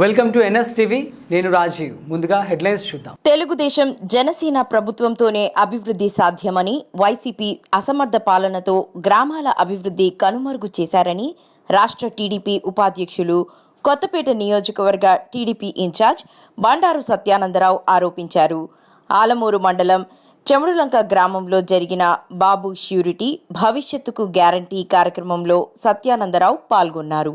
Welcome to NS TV. నేను రాజీవ్. ముందుగా headlines చూద్దాం. తెలుగుదేశం జనసేన ప్రభుత్వంతోనే అభివృద్ధి సాధ్యమని వైసీపీ అసమర్థ పాలనతో గ్రామాల అభివృద్ధి కనుమరుగు చేశారని రాష్ట్ర టీడీపీ ఉపాధ్యక్షులు కొత్తపేట నియోజకవర్గ టీడీపీ ఇన్ఛార్జ్ బండారు సత్యానందరావు ఆరోపించారు. ఆలమూరు మండలం చెముడులంక గ్రామంలో జరిగిన బాబు ష్యూరిటీ భవిష్యత్తుకు గ్యారంటీ కార్యక్రమంలో సత్యానందరావు పాల్గొన్నారు.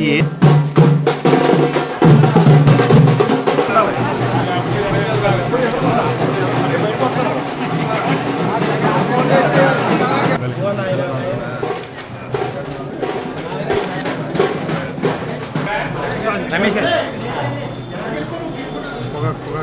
গিয়ে పొగ పొగ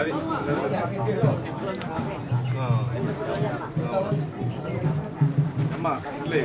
వేసుకుంటేనే? అమ్మా ఇట్లే